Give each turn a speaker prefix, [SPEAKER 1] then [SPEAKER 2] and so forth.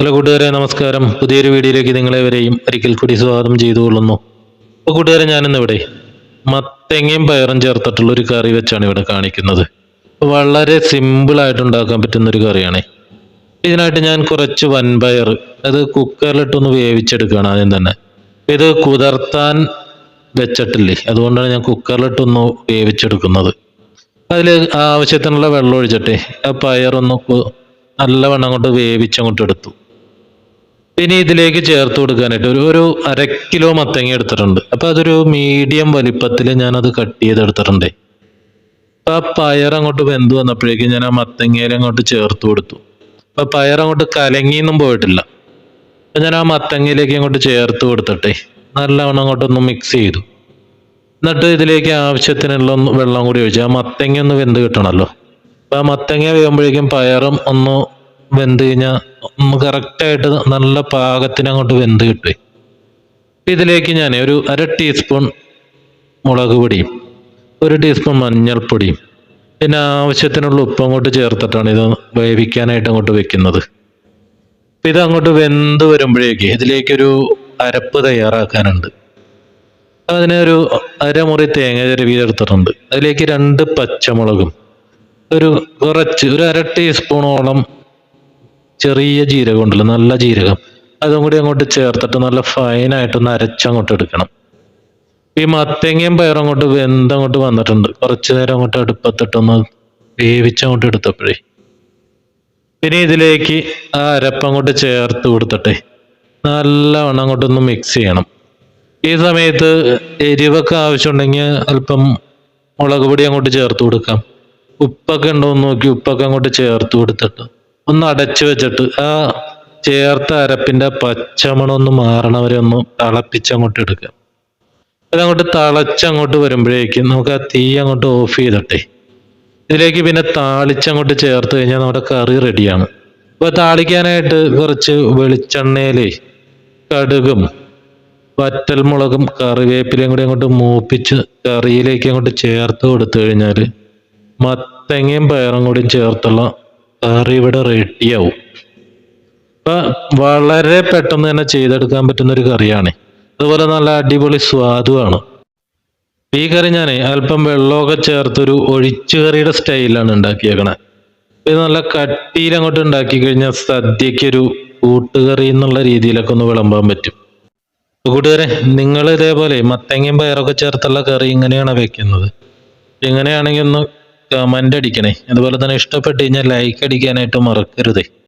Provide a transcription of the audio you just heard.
[SPEAKER 1] Hello കൂട്ടുകാരെ നമസ്കാരം. പുതിയൊരു വീഡിയോയിലേക്ക് നിങ്ങളെവരെയും ഒരിക്കൽ കൂടി സ്വാഗതം ചെയ്തു കൊള്ളുന്നു അപ്പോൾ കൂട്ടുകാരെ ഞാനിന്നിവിടെ മത്തങ്ങയും പയറും ചേർത്തിട്ടുള്ള ഒരു കറി വെച്ചാണ് ഇവിടെ കാണിക്കുന്നത്. വളരെ സിമ്പിൾ ആയിട്ട് ഉണ്ടാക്കാൻ പറ്റുന്ന ഒരു കറിയാണ്. ഇതിനായിട്ട് ഞാൻ കുറച്ച് വൻപയർ അത് കുക്കറിലിട്ടൊന്ന് വേവിച്ചെടുക്കുകയാണ് ആദ്യം തന്നെ. ഇത് കുതിർത്താൻ വെച്ചിട്ടില്ലേ അതുകൊണ്ടാണ് ഞാൻ കുക്കറിലിട്ടൊന്ന് വേവിച്ചെടുക്കുന്നത്. അതിൽ ആവശ്യത്തിനുള്ള വെള്ളം ഒഴിച്ചിട്ടെ ആ പയറൊന്ന് നല്ലവണ്ണം അങ്ങോട്ട് വേവിച്ചങ്ങോട്ട് എടുത്തു ഇനി ഇതിലേക്ക് ചേർത്ത് കൊടുക്കാനായിട്ട് ഒരു ഒരു അര കിലോ മത്തങ്ങ എടുത്തിട്ടുണ്ട്. അപ്പൊ അതൊരു മീഡിയം വലിപ്പത്തിൽ ഞാൻ അത് കട്ട് ചെയ്തെടുത്തിട്ടുണ്ട്. അപ്പൊ ആ പയർ അങ്ങോട്ട് വെന്ത് വന്നപ്പോഴേക്കും ഞാൻ ആ മത്തങ്ങയിൽ അങ്ങോട്ട് ചേർത്ത് കൊടുത്തു. അപ്പൊ പയർ അങ്ങോട്ട് കലങ്ങിയൊന്നും പോയിട്ടില്ല. അപ്പൊ ഞാൻ ആ മത്തങ്ങയിലേക്ക് അങ്ങോട്ട് ചേർത്ത് കൊടുത്തിട്ടെ നല്ലവണ്ണം അങ്ങോട്ടൊന്ന് മിക്സ് ചെയ്തു. എന്നിട്ട് ഇതിലേക്ക് ആവശ്യത്തിനുള്ള വെള്ളം കൂടി ഒഴിച്ചു ആ മത്തങ്ങ ഒന്ന് വെന്ത് കിട്ടണമല്ലോ അപ്പൊ ആ മത്തങ്ങ വേകുമ്പോഴേക്കും പയറും ഒന്ന് വെന്ത് കഴിഞ്ഞാൽ കറക്റ്റായിട്ട് നല്ല പാകത്തിന് അങ്ങോട്ട് വെന്ത് കിട്ടും ഇതിലേക്ക് ഞാൻ ഒരു അര ടീസ്പൂൺ മുളക് പൊടിയും ഒരു ടീസ്പൂൺ മഞ്ഞൾപ്പൊടിയും പിന്നെ ആവശ്യത്തിനുള്ള ഉപ്പ് അങ്ങോട്ട് ചേർത്തിട്ടാണ് ഇത് വേവിക്കാനായിട്ട് അങ്ങോട്ട് വെക്കുന്നത്. ഇത് അങ്ങോട്ട് വെന്ത് വരുമ്പോഴേക്ക് ഇതിലേക്കൊരു അരപ്പ് തയ്യാറാക്കാനുണ്ട്. അതിനൊരു അരമുറി തേങ്ങ ചിരവി ചേർത്തിട്ടുണ്ട് അതിലേക്ക് രണ്ട് പച്ചമുളകും ഒരു കുറച്ച് ഒരു അര ടീസ്പൂണോളം ചെറിയ ജീരകം ഉണ്ടല്ലോ നല്ല ജീരകം. അതും കൂടി അങ്ങോട്ട് ചേർത്തിട്ട് നല്ല ഫൈനായിട്ടൊന്ന് അരച്ചങ്ങോട്ട് എടുക്കണം. ഈ മത്തങ്ങയും പയറും അങ്ങോട്ട് വെന്തങ്ങോട്ട് വന്നിട്ടുണ്ട്. കുറച്ചു നേരം അങ്ങോട്ട് അടുപ്പത്തിട്ടൊന്ന് വേവിച്ചങ്ങോട്ട് എടുത്തപ്പോഴേ. പിന്നെ ഇതിലേക്ക് ആ അരപ്പ് അങ്ങോട്ട് ചേർത്ത് കൊടുത്തിട്ടെ നല്ലവണ്ണം അങ്ങോട്ടൊന്ന് മിക്സ് ചെയ്യണം. ഈ സമയത്ത് എരിവൊക്കെ ആവശ്യമുണ്ടെങ്കിൽ അല്പം മുളക് പൊടി അങ്ങോട്ട് ചേർത്ത് കൊടുക്കാം. ഉപ്പൊക്കെ ഉണ്ടോ എന്ന് നോക്കി ഉപ്പൊക്കെ അങ്ങോട്ട് ചേർത്ത് കൊടുത്തിട്ട്. ഒന്ന് അടച്ചു വെച്ചിട്ട് ആ ചേർത്ത അരപ്പിന്റെ പച്ചമണം ഒന്ന് മാറണ ഒന്ന് തിളപ്പിച്ചങ്ങോട്ട് എടുക്കുക. അതങ്ങോട്ട് തിളച്ചങ്ങോട്ട് വരുമ്പോഴേക്കും നമുക്ക് ആ തീ അങ്ങോട്ട് ഓഫ് ചെയ്തിട്ടെ. ഇതിലേക്ക് പിന്നെ താളിച്ചങ്ങോട്ട് ചേർത്ത് കഴിഞ്ഞാൽ നമ്മുടെ കറി റെഡിയാണ് അപ്പൊ താളിക്കാനായിട്ട് കുറച്ച് വെളിച്ചെണ്ണയിലേ കടുകും വറ്റൽമുളകും കറിവേപ്പിലയും കൂടി അങ്ങോട്ട് മൂപ്പിച്ച് കറിയിലേക്ക് അങ്ങോട്ട് ചേർത്ത് കൊടുത്തു കഴിഞ്ഞാൽ മത്തങ്ങയും പയറും കൂടി ചേർത്തുള്ള കറി ഇവിടെ റെഡിയാവും അപ്പൊ വളരെ പെട്ടെന്ന് തന്നെ ചെയ്തെടുക്കാൻ പറ്റുന്ന ഒരു കറിയാണ്. അതുപോലെ നല്ല അടിപൊളി സ്വാദുമാണ് ഈ കറി ഞാൻ അല്പം വെള്ളമൊക്കെ ചേർത്തൊരു ഒഴിച്ചു കറിയുടെ സ്റ്റൈലാണ് ഉണ്ടാക്കിയേക്കണേ. ഇത് നല്ല കട്ടിയിൽ അങ്ങോട്ട് ഉണ്ടാക്കി കഴിഞ്ഞാൽ സദ്യക്കൊരു കൂട്ടുകറി എന്നുള്ള രീതിയിലൊക്കെ ഒന്ന് വിളമ്പാൻ പറ്റും. കൂട്ടുകാരെ നിങ്ങൾ ഇതേപോലെ മത്തങ്ങയും പയറൊക്കെ ചേർത്തുള്ള കറി ഇങ്ങനെയാണ് വെക്കുന്നത്? ഇങ്ങനെയാണെങ്കിൽ ഒന്ന് കമന്റ് അടിക്കണേ. അതുപോലെ തന്നെ ഇഷ്ടപ്പെട്ട് കഴിഞ്ഞാൽ ലൈക്ക് അടിക്കാനായിട്ട് മറക്കരുതേ.